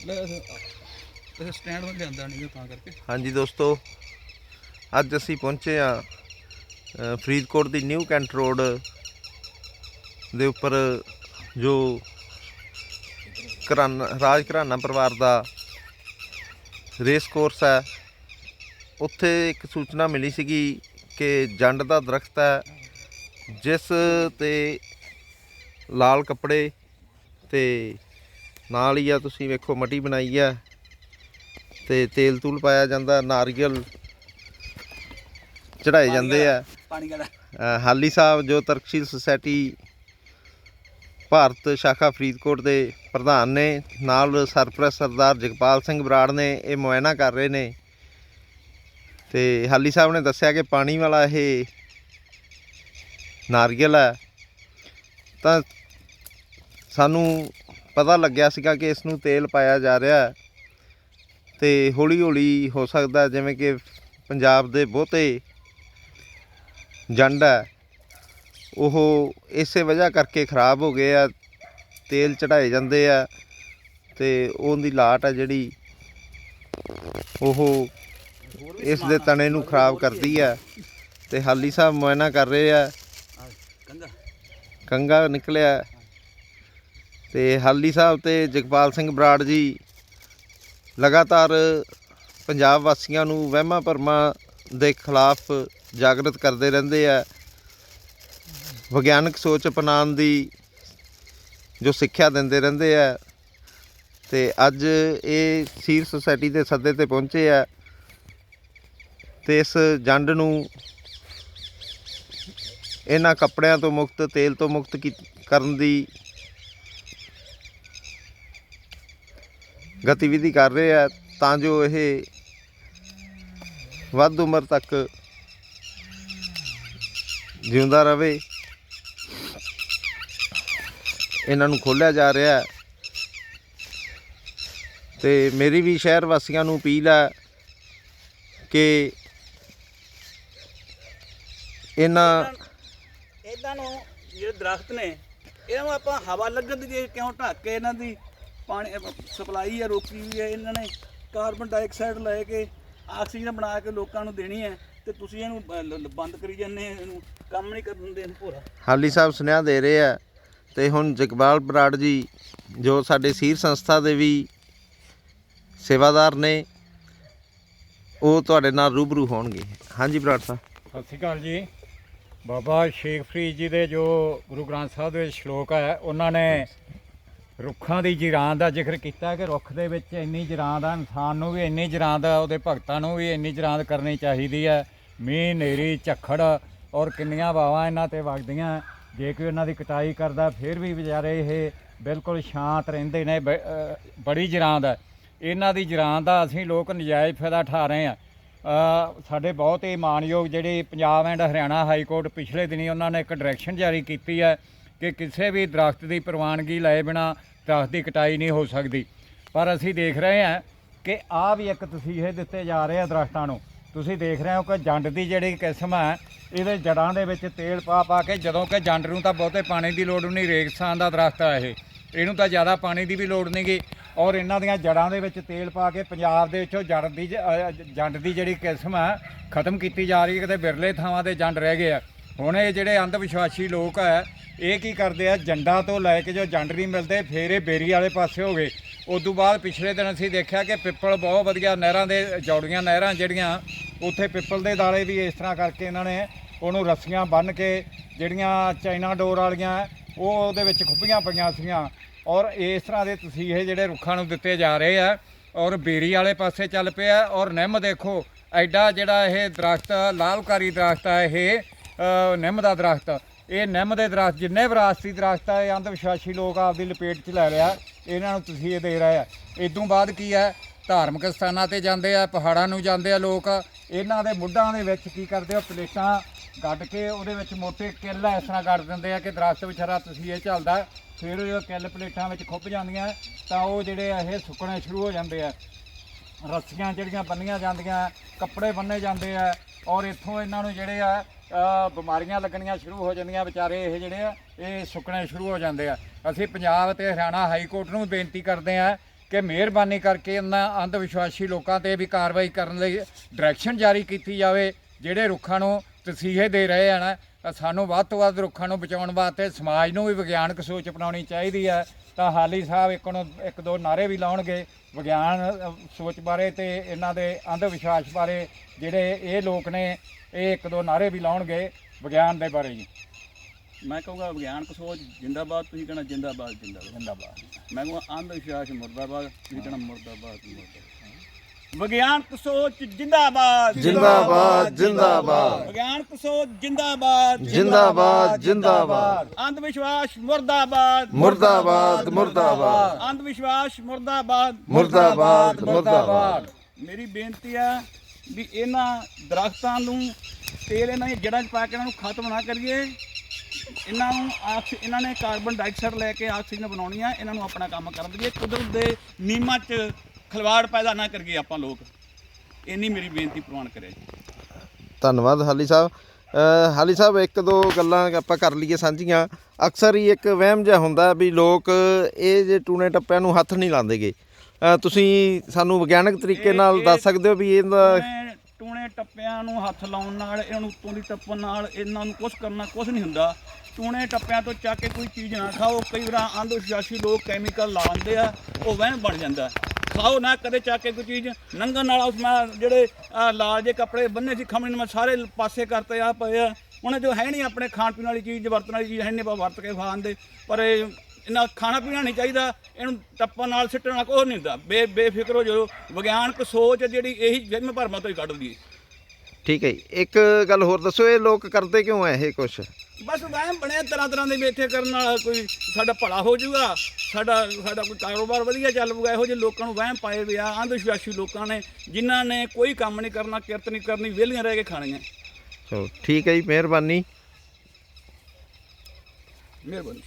ਇਹ ਸਟੈਂਡ ਮੈਂ ਲਿਆਂਦਾ ਨਹੀਂ ਤਾਂ ਕਰਕੇ। ਹਾਂਜੀ ਦੋਸਤੋ, ਅੱਜ ਅਸੀਂ ਪਹੁੰਚੇ ਆ ਫਰੀਦਕੋਟ ਦੀ ਨਿਊ ਕੈਂਟ ਰੋਡ ਦੇ ਉੱਪਰ ਜੋ ਘਰਾਨਾ, ਰਾਜ ਘਰਾਨਾ ਪਰਿਵਾਰ ਦਾ ਰੇਸ ਕੋਰਸ ਹੈ। ਉੱਥੇ ਇੱਕ ਸੂਚਨਾ ਮਿਲੀ ਸੀਗੀ ਕਿ ਜੰਡ ਦਾ ਦਰਖਤ ਹੈ, ਜਿਸ ਤੇ ਲਾਲ ਕੱਪੜੇ ਤੇ ਨਾਲ ਹੀ ਆ ਤੁਸੀਂ ਵੇਖੋ ਮਟੀ ਬਣਾਈ ਆ। ਤੇ ਤੇਲ ਤੂਲ ਪਾਇਆ ਜਾਂਦਾ ਨਾਰੀਅਲ ਚੜਾਏ ਜਾਂਦੇ ਆ। ਪਾਣੀ ਅ, ਹਾਲੀ ਸਾਹਿਬ ਜੋ ਤਰਕਸ਼ੀਲ ਸੁਸਾਇਟੀ ਭਾਰਤ ਸ਼ਾਖਾ ਫਰੀਦਕੋਟ ਦੇ ਪ੍ਰਧਾਨ ਨੇ ਨਾਲ ਸਰਪ੍ਰਸਤ ਸਰਦਾਰ ਜਗਪਾਲ ਸਿੰਘ ਬਰਾੜ ਨੇ ਇਹ ਮੁਆਇਨਾ ਕਰ ਰਹੇ ਨੇ। ਤੇ ਹਾਲੀ ਸਾਹਿਬ ਨੇ ਦੱਸਿਆ ਕਿ ਪਾਣੀ ਵਾਲਾ ਇਹ ਨਾਰੀਅਲ ਹੈ। ਤਾਂ ਸਾਨੂੰ ਪਤਾ ਲੱਗਿਆ ਸੀਗਾ ਕਿ ਇਸ ਨੂੰ ਤੇਲ ਪਾਇਆ ਜਾ ਰਿਹਾ ਹੈ। ਤੇ ਹੌਲੀ ਹੌਲੀ ਹੋ ਸਕਦਾ ਹੈ ਜਿਵੇਂ ਕਿ ਪੰਜਾਬ ਦੇ ਬਹੁਤੇ ਜੰਡ ਹੈ ਉਹ ਇਸੇ ਵਜ੍ਹਾ ਕਰਕੇ ਖਰਾਬ ਹੋ ਗਏ ਆ ਤੇਲ ਚੜਾਏ ਜਾਂਦੇ ਆ ਤੇ ਉਹਦੀ ਲਾਟ ਆ ਜਿਹੜੀ ਉਹ ਇਸ ਦੇ ਤਣੇ ਨੂੰ ਖਰਾਬ ਕਰਦੀ ਆ ਤੇ ਹਾਲੀ ਸਾਹਿਬ ਮੁਆਇਨਾ ਕਰ ਰਹੇ ਆ। ਕੰਗਾ। ਕੰਗਾ ਨਿਕਲਿਆ। ਤੇ ਹਾਲੀ ਸਾਹਿਬ ਤੇ ਜਗਪਾਲ ਸਿੰਘ ਬਰਾੜ ਜੀ ਲਗਾਤਾਰ ਪੰਜਾਬ ਵਾਸੀਆਂ ਨੂੰ ਵਹਿਮਾਂ ਭਰਮਾਂ ਦੇ ਖਿਲਾਫ ਜਾਗਰਤ ਕਰਦੇ ਰਹਿੰਦੇ ਆ। ਵਿਗਿਆਨਕ ਸੋਚ ਅਪਣਾਉਣ ਦੀ ਜੋ ਸਿੱਖਿਆ ਦਿੰਦੇ ਰਹਿੰਦੇ ਆ। ਤੇ ਅੱਜ ਇਹ ਸੀਰ ਸੁਸਾਇਟੀ ਦੇ ਸੱਦੇ ਤੇ ਪਹੁੰਚੇ ਆ। ਤੇ ਇਸ ਜੰਡ ਨੂੰ ਇਹਨਾਂ ਕੱਪੜਿਆਂ ਤੋਂ ਮੁਕਤ, ਤੇਲ ਤੋਂ ਮੁਕਤ ਕੀ- ਕਰਨ ਦੀ ਗਤੀਵਿਧੀ ਕਰ ਰਹੇ ਆ, ਤਾਂ ਜੋ ਇਹ ਵੱਧ ਉਮਰ ਤੱਕ ਜਿਉਂਦਾ ਰਹੇ। ਇਹਨਾਂ ਨੂੰ ਖੋਲਿਆ ਜਾ ਰਿਹਾ ਹੈ। ਤੇ ਮੇਰੀ ਵੀ ਸ਼ਹਿਰ ਵਾਸੀਆਂ ਨੂੰ ਅਪੀਲ ਹੈ ਕਿ ਇਹਨਾਂ ਇਹਨਾਂ ਨੂੰ ਜਿਹੜੇ ਦਰਖਤ ਨੇ, ਇਹਨਾਂ ਨੂੰ ਆਪਾਂ ਹਵਾ ਲੱਗਣ ਦੀ ਕਿਉਂ ਢੱਕ ਕੇ ਇਹਨਾਂ ਦੀ ਪਾਣੀ ਸਪਲਾਈ ਆ ਰੋਕੀ ਹੋਈ ਹੈ ਇਹਨਾਂ ਨੇ। ਕਾਰਬਨ ਡਾਈਆਕਸਾਈਡ ਲੈ ਕੇ ਆਕਸੀਜਨ ਬਣਾ ਕੇ ਲੋਕਾਂ ਨੂੰ ਦੇਣੀ ਹੈ ਤੇ ਤੁਸੀਂ ਇਹਨੂੰ ਬੰਦ ਕਰੀ ਜਾਂਦੇ ਇਹਨੂੰ ਕੰਮ ਨਹੀਂ ਕਰਨ ਦੇਣ ਭੋਰਾ। ਹਾਲੀ ਸਾਹਿਬ ਸੁਨੇਹਾ ਦੇ ਰਹੇ ਆ ਤੇ ਹੁਣ ਜਗਬਾਲ ਬਰਾੜ ਜੀ ਜੋ ਸਾਡੇ ਸੀਰ ਸੰਸਥਾ ਦੇ ਵੀ ਸੇਵਾਦਾਰ ਨੇ ਉਹ ਤੁਹਾਡੇ ਨਾਲ ਰੂਬਰੂ ਹੋਣਗੇ। ਹਾਂਜੀ ਬਰਾੜ ਸਾਹਿਬ। ਸਤਿ ਸ਼੍ਰੀ ਅਕਾਲ ਜੀ। ਬਾਬਾ ਸ਼ੇਖ ਫਰੀਦ ਜੀ ਦੇ ਜੋ ਗੁਰੂ ਗ੍ਰੰਥ ਸਾਹਿਬ ਦੇ ਸ਼ਲੋਕ ਹੈ ਉਹਨਾਂ ਨੇ ਰੁੱਖਾਂ ਦੀ ਜਿਰਾਨ ਦਾ ਜ਼ਿਕਰ ਕੀਤਾ ਕਿ ਰੁੱਖ ਦੇ ਵਿੱਚ ਇੰਨੀ ਜਿਰਾਨ ਦਾ ਇਨਸਾਨ ਨੂੰ ਵੀ, ਇੰਨੀ ਜਿਰਾਨ ਦਾ ਉਹਦੇ ਭਗਤਾਂ ਨੂੰ ਵੀ ਇੰਨੀ ਜਿਰਾਨ ਕਰਨੀ ਚਾਹੀਦੀ ਹੈ। ਮੀਂਹ ਨੇਰੀ ਝੱਖੜ ਔਰ ਕਿੰਨੀਆਂ ਵਾਵਾਂ ਇਹਨਾਂ ਤੇ ਵਗਦੀਆਂ। ਜੇ ਕੋਈ ਉਹਨਾਂ ਦੀ ਕਟਾਈ ਕਰਦਾ, ਫਿਰ ਵੀ ਵਿਚਾਰੇ ਇਹ ਬਿਲਕੁਲ ਸ਼ਾਂਤ ਰਹਿੰਦੇ ਨੇ, ਬ- ਬੜੀ ਜਿਰਾਨ ਹੈ ਇਹਨਾਂ ਦੀ ਜਿਰਾਨ ਦਾ ਅਸੀਂ ਲੋਕ ਨਜਾਇਜ਼ ਫਾਇਦਾ ਉਠਾ ਰਹੇ ਹਾਂ। ਸਾਡੇ ਬਹੁਤ ਹੀ ਮਾਣਯੋਗ ਜਿਹੜੇ Punjab and Haryana high court ਪਿਛਲੇ ਦਿਨੀ ਉਹਨਾਂ ਨੇ ਇੱਕ ਡਾਇਰੈਕਸ਼ਨ ਜਾਰੀ ਕੀਤੀ ਹੈ ਕਿ ਕਿਸੇ ਵੀ ਦਰਖਤ ਦੀ ਪ੍ਰਵਾਨਗੀ ਲਏ ਬਿਨਾ ਦਰਖਤ ਦੀ ਕਟਾਈ ਨਹੀਂ ਹੋ ਸਕਦੀ। ਪਰ ਅਸੀਂ ਦੇਖ ਰਹੇ ਹਾਂ ਕਿ ਆਹ ਵੀ ਇੱਕ ਤਸੀਹੇ ਦਿੱਤੇ ਜਾ ਰਹੇ ਆ ਦਰਖਤਾਂ ਨੂੰ। ਤੁਸੀਂ ਦੇਖ ਰਹੇ ਹੋ ਕਿ ਜੰਡ ਦੀ ਜਿਹੜੀ ਕਿਸਮ ਹੈ, ਇਹਦੇ ਜੜਾਂ ਦੇ ਵਿੱਚ ਤੇਲ ਪਾ ਪਾ ਕੇ ਜਦੋਂ ਕਿ ਜੰਡ ਨੂੰ ਤਾਂ ਬਹੁਤੇ ਪਾਣੀ ਦੀ ਲੋੜ ਨਹੀਂ ਰੇਗਿਸਤਾਨ ਦਾ ਦਰਖਤ ਹੈ ਇਹ। ਇਹਨੂੰ ਤਾਂ ਜ਼ਿਆਦਾ ਪਾਣੀ ਦੀ ਵੀ ਲੋੜ ਨਹੀਂਗੀ ਔਰ ਇਹਨਾਂ ਦੀਆਂ ਜੜਾਂ ਦੇ ਵਿੱਚ ਤੇਲ ਪਾ ਕੇ ਪੰਜਾਬ ਦੇ ਵਿੱਚੋਂ ਜੜ ਦੀ ਜੰਡ ਦੀ ਜਿਹੜੀ ਕਿਸਮ ਹੈ, ਖਤਮ ਕੀਤੀ ਜਾ ਰਹੀ ਹੈ। ਕਿਤੇ ਬਿਰਲੇ ਥਾਵਾਂ ਤੇ ਜੰਡ ਰਹਿ ਗਏ ਆ। ਹੁਣ ਇਹ ਜਿਹੜੇ ਅੰਧ ਵਿਸ਼ਵਾਸੀ ਲੋਕ ਹੈ ਇਹ ਕੀ ਕਰਦੇ ਆ? ਜੰਡਾਂ ਤੋਂ ਲੈ ਕੇ ਜੋ ਜੰਡ ਨਹੀਂ ਮਿਲਦੇ, ਫੇਰ ਇਹ ਬੇਰੀ ਵਾਲੇ ਪਾਸੇ ਹੋ ਗਏ। ਉਸ ਤੋਂ ਬਾਅਦ ਪਿਛਲੇ ਦਿਨ ਅਸੀਂ ਦੇਖਿਆ ਕਿ ਪਿੱਪਲ ਬਹੁਤ ਵਧੀਆ ਨਹਿਰਾਂ ਦੇ ਜੌੜੀਆਂ ਨਹਿਰਾਂ ਜਿਹੜੀਆਂ, ਉੱਥੇ ਪਿੱਪਲ ਦੇ ਦਾਲੇ ਵੀ ਇਸ ਤਰ੍ਹਾਂ ਕਰਕੇ ਇਹਨਾਂ ਨੇ ਉਹਨੂੰ ਰੱਸੀਆਂ ਬੰਨ੍ਹ ਕੇ ਜਿਹੜੀਆਂ ਚਾਈਨਾ ਡੋਰ ਵਾਲੀਆਂ, ਉਹ ਉਹਦੇ ਵਿੱਚ ਖੁੱਬੀਆਂ ਪਈਆਂ ਸੀਗੀਆਂ। ਔਰ ਇਸ ਤਰ੍ਹਾਂ ਦੇ ਤਸੀਹੇ ਜਿਹੜੇ ਰੁੱਖਾਂ ਨੂੰ ਦਿੱਤੇ ਜਾ ਰਹੇ ਆ, ਔਰ ਬੇਰੀ ਵਾਲੇ ਪਾਸੇ ਚੱਲ ਪਿਆ। ਔਰ ਨਿੰਮ ਦੇਖੋ, ਐਡਾ ਜਿਹੜਾ ਇਹ ਦਰਖਤ ਲਾਭਕਾਰੀ ਦਰਖਤ ਆ ਇਹ ਨਿੰਮ ਦਾ ਦਰਖਤ। ਇਹ ਨਿੰਮ ਦੇ ਦਰਖਤ, ਜਿੰਨੇ ਵਿਰਾਸਤੀ ਦਰਖਤ ਆ, ਇਹ ਅੰਧ ਵਿਸ਼ਵਾਸੀ ਲੋਕ ਆਪਦੀ ਲਪੇਟ 'ਚ ਲੈ ਲਿਆ। ਇਹਨਾਂ ਨੂੰ ਤੁਸੀਂ ਇਹ ਦੇ ਰਹੇ ਆ। ਇਦੋਂ ਬਾਅਦ ਕੀ ਹੈ ਧਾਰਮਿਕ ਸਥਾਨਾਂ ਤੇ ਜਾਂਦੇ ਆ, ਪਹਾੜਾਂ ਨੂੰ ਜਾਂਦੇ ਆ ਲੋਕ। ਇਹਨਾਂ ਦੇ ਮੁੱਢਾਂ ਦੇ ਵਿੱਚ ਕੀ ਕਰਦੇ ਆ? ਪਲੇਟਾਂ ਗੱਡ ਕੇ ਉਹਦੇ ਵਿੱਚ ਮੋਟੇ ਕਿੱਲ ਇਸ ਤਰ੍ਹਾਂ ਗੱਡ ਦਿੰਦੇ ਆ ਕਿ ਦਰਖਤ ਵਿਚਾਰਾ ਤੁਸੀਂ ਇਹ ਚੱਲਦਾ ਫਿਰ ਉਹ ਕਿੱਲ ਪਲੇਟਾਂ ਵਿੱਚ ਖੁੱਭ ਜਾਂਦੀਆਂ, ਤਾਂ ਉਹ ਜਿਹੜੇ ਆ, ਇਹ ਸੁੱਕਣੇ ਸ਼ੁਰੂ ਹੋ ਜਾਂਦੇ ਆ। ਰੱਸੀਆਂ ਜਿਹੜੀਆਂ ਬੰਨੀਆਂ ਜਾਂਦੀਆਂ, ਕੱਪੜੇ ਬੰਨੇ ਜਾਂਦੇ ਆ, ਔਰ ਇੱਥੋਂ ਇਹਨਾਂ ਨੂੰ ਜਿਹੜੇ ਆ ਬਿਮਾਰੀਆਂ ਲੱਗਣੀਆਂ ਸ਼ੁਰੂ ਹੋ ਜਾਂਦੀਆਂ ਵਿਚਾਰੇ ਇਹ ਜਿਹੜੇ ਆ, ਇਹ ਸੁੱਕਣੇ ਸ਼ੁਰੂ ਹੋ ਜਾਂਦੇ ਆ। ਅਸੀਂ ਪੰਜਾਬ ਤੇ ਹਰਿਆਣਾ ਹਾਈ ਕੋਰਟ ਨੂੰ ਬੇਨਤੀ ਕਰਦੇ ਆ ਕਿ ਮਿਹਰਬਾਨੀ ਕਰਕੇ ਇਹਨਾਂ ਅੰਧ ਵਿਸ਼ਵਾਸੀ ਲੋਕਾਂ ਤੇ ਵੀ ਕਾਰਵਾਈ ਕਰਨ ਲਈ ਡਾਇਰੈਕਸ਼ਨ ਜਾਰੀ ਕੀਤੀ ਜਾਵੇ, ਜਿਹੜੇ ਰੁੱਖਾਂ ਨੂੰ ਤਸੀਹੇ ਦੇ ਰਹੇ ਹਨ। ਸਾਨੂੰ ਵੱਧ ਤੋਂ ਵੱਧ ਰੁੱਖਾਂ ਨੂੰ ਬਚਾਉਣ ਵਾਸਤੇ ਸਮਾਜ ਨੂੰ ਵੀ ਵਿਗਿਆਨਕ ਸੋਚ ਅਪਣਾਉਣੀ ਚਾਹੀਦੀ ਹੈ। ਤਾਂ ਹਾਲੀ ਸਾਹਿਬ ਇੱਕ ਨੂੰ ਇੱਕ ਦੋ ਨਾਰੇ ਵੀ ਲਾਉਣਗੇ ਵਿਗਿਆਨ ਸੋਚ ਬਾਰੇ ਤੇ ਇਹਨਾਂ ਦੇ ਅੰਧ ਵਿਸ਼ਵਾਸ ਬਾਰੇ ਜਿਹੜੇ ਇਹ ਲੋਕ ਨੇ ਇਹ ਇੱਕ ਦੋ ਨਾਰੇ ਵੀ ਲਾਉਣਗੇ ਵਿਗਿਆਨ ਦੇ ਬਾਰੇ ਜੀ। ਮੈਂ ਕਹੂੰਗਾ ਵਿਗਿਆਨਕ ਸੋਚ ਜਿੰਦਾਬਾਦ ਤੁਸੀਂ ਕਹਿਣਾ ਜਿੰਦਾਬਾਦ ਜਿੰਦਾਬਾਦ। ਜਿੰਦਾਬਾਦ। ਮੈਂ ਕਹੂੰਗਾ ਅੰਧ ਵਿਸ਼ਵਾਸ ਮੁਰਦਾਬਾਦ ਤੁਸੀਂ ਕਹਿਣਾ ਮੁਰਦਾਬਾਦ ਮੁਰਦਾਬਾਦ। ਵਿਗਿਆਨਕ ਸੋਚ ਜਿੰਦਾਬਾਦ। ਜਿੰਦਾਬਾਦ ਜਿੰਦਾਬਾਦ। ਵਿਗਿਆਨਕ ਸੋਚ ਜਿੰਦਾਬਾਦ। ਜਿੰਦਾਬਾਦ ਜਿੰਦਾਬਾਦ। ਅੰਧ ਵਿਸ਼ਵਾਸ ਮੁਰਦਾਬਾਦ। ਮੁਰਦਾਬਾਦ ਮੁਰਦਾਬਾਦ। ਅੰਧ ਵਿਸ਼ਵਾਸ ਮੁਰਦਾਬਾਦ। ਮੁਰਦਾਬਾਦ ਮੁਰਦਾਬਾਦ। ਮੇਰੀ ਬੇਨਤੀ ਆ ਵੀ ਇਹਨਾਂ ਦਰਖਤਾਂ ਨੂੰ ਤੇਲ ਇਹਨਾਂ ਦੀਆਂ ਜੜ੍ਹਾਂ 'ਚ ਪਾ ਕੇ ਇਹਨਾਂ ਨੂੰ ਖਤਮ ਨਾ ਕਰੀਏ। ਇਹਨਾਂ ਨੂੰ ਆਕਸ ਇਹਨਾਂ ਨੇ ਕਾਰਬਨ ਡਾਈਆਕਸਾਈਡ ਲੈ ਕੇ ਆਕਸੀਜਨ ਬਣਾਉਣੀ ਆ। ਇਹਨਾਂ ਨੂੰ ਆਪਣਾ ਕੰਮ ਕਰਨ ਦਈਏ। ਕੁਦਰਤ ਦੇ ਨਿਯਮਾਂ 'ਚ ਖਲਵਾੜ ਪੈਦਾ ਨਾ ਕਰੀਏ ਆਪਾਂ ਲੋਕ। ਇੰਨੀ ਮੇਰੀ ਬੇਨਤੀ ਪ੍ਰਵਾਨ ਕਰਿਆ ਜੀ। ਧੰਨਵਾਦ ਹਾਲੀ ਸਾਹਿਬ। ਅ, ਹਾਲੀ ਸਾਹਿਬ ਇੱਕ ਦੋ ਗੱਲਾਂ ਆਪਾਂ ਕਰ ਲਈਏ ਸਾਂਝੀਆਂ। ਅਕਸਰ ਹੀ ਇੱਕ ਵਹਿਮ ਜਿਹਾ ਹੁੰਦਾ ਵੀ ਲੋਕ ਇਹ ਜੇ ਟੂਣੇ ਟੱਪਿਆਂ ਨੂੰ ਹੱਥ ਨਹੀਂ ਲਾਉਂਦੇਗੇ। ਅ, ਤੁਸੀਂ ਸਾਨੂੰ ਵਿਗਿਆਨਕ ਤਰੀਕੇ ਨਾਲ ਦੱਸ ਸਕਦੇ ਹੋ ਵੀ ਇਹਦਾ ਟੂਣੇ ਟੂਣੇ ਟੱਪਿਆਂ ਨੂੰ ਹੱਥ ਲਾਉਣ ਨਾਲ ਇਹਨਾਂ ਨੂੰ ਉੱਤੋਂ ਦੀ ਟੱਪਣ ਨਾਲ ਇਹਨਾਂ ਨੂੰ ਕੁਝ ਕਰਨਾ ਕੁਝ ਨਹੀਂ ਹੁੰਦਾ। ਟੂਣੇ ਟੱਪਿਆਂ ਤੋਂ ਚੱਕ ਕੇ ਕੋਈ ਚੀਜ਼ ਨਾ ਖਾਓ। ਕਈ ਵਾਰ ਅੰਧ ਵਿਸ਼ਵਾਸੀ ਲੋਕ ਕੈਮੀਕਲ ਲਾਉਂਦੇ ਆ ਉਹ ਵਹਿਮ ਬਣ ਜਾਂਦਾ। ਖਾਓ ਨਾ, ਕਦੇ ਚੱਕ ਕੇ ਕੋਈ ਚੀਜ਼ ਨੰਗਣ ਨਾਲ ਉਸ ਮੈਂ ਜਿਹੜੇ ਆਹ ਲਾਲ ਜੇ ਕੱਪੜੇ ਬੰਨੇ ਸੀ ਖਮਣੇ ਨੂੰ, ਮੈਂ ਸਾਰੇ ਪਾਸੇ ਕਰਤੇ ਆ ਪਏ ਆ। ਉਹਨਾਂ ਜੋ ਹੈ ਨਹੀਂ ਆਪਣੇ ਖਾਣ ਪੀਣ ਵਾਲੀ ਚੀਜ਼, ਵਰਤਣ ਵਾਲੀ ਚੀਜ਼, ਹੈ ਨਹੀਂ, ਆਪਾਂ ਵਰਤ ਕੇ ਖਾਣ ਦੇ। ਪਰ ਇਹ, ਇਹਨਾਂ ਖਾਣਾ ਪੀਣਾ ਨਹੀਂ ਚਾਹੀਦਾ, ਇਹਨੂੰ ਟੱਪਣ ਨਾਲ, ਸਿੱਟਣ ਨਾਲ ਕੁਛ ਨਹੀਂ ਹੁੰਦਾ। ਬੇ, ਬੇਫਿਕਰ ਹੋ ਜਾਓ। ਵਿਗਿਆਨਕ ਸੋਚ ਜਿਹੜੀ, ਇਹੀ ਵਹਿਮ ਭਰਮਾਂ ਤੋਂ ਹੀ ਕੱਢਦੀ ਹੈ ਠੀਕ ਹੈ ਜੀ। ਇੱਕ ਗੱਲ ਹੋਰ ਦੱਸੋ ਇਹ ਲੋਕ ਕਰਦੇ ਕਿਉਂ ਐ ਇਹ ਕੁਛ? ਬਸ ਵਹਿਮ ਬਣਿਆ ਤਰ੍ਹਾਂ ਤਰ੍ਹਾਂ ਦੇ ਮੇਥੇ ਕਰਨ ਨਾਲ ਕੋਈ ਸਾਡਾ ਭਲਾ ਹੋ ਜਾਊਗਾ ਸਾਡਾ ਸਾਡਾ ਕੋਈ ਕਾਰੋਬਾਰ ਵਧੀਆ ਚੱਲ ਪਊਗਾ ਇਹੋ ਜਿਹੇ ਲੋਕਾਂ ਨੂੰ ਵਹਿਮ ਪਾਏ ਵੇ ਆ ਅੰਧ ਵਿਸ਼ਵਾਸੀ ਲੋਕਾਂ ਨੇ ਜਿਨ੍ਹਾਂ ਨੇ ਕੋਈ ਕੰਮ ਨਹੀਂ ਕਰਨਾ ਕਿਰਤ ਨਹੀਂ ਕਰਨੀ ਵਿਹਲੀਆਂ ਰਹਿ ਕੇ ਖਾਣੀਆਂ। ਚਲੋ ਠੀਕ ਹੈ ਜੀ ਮਿਹਰਬਾਨੀ। ਮਿਹਰਬਾਨੀ।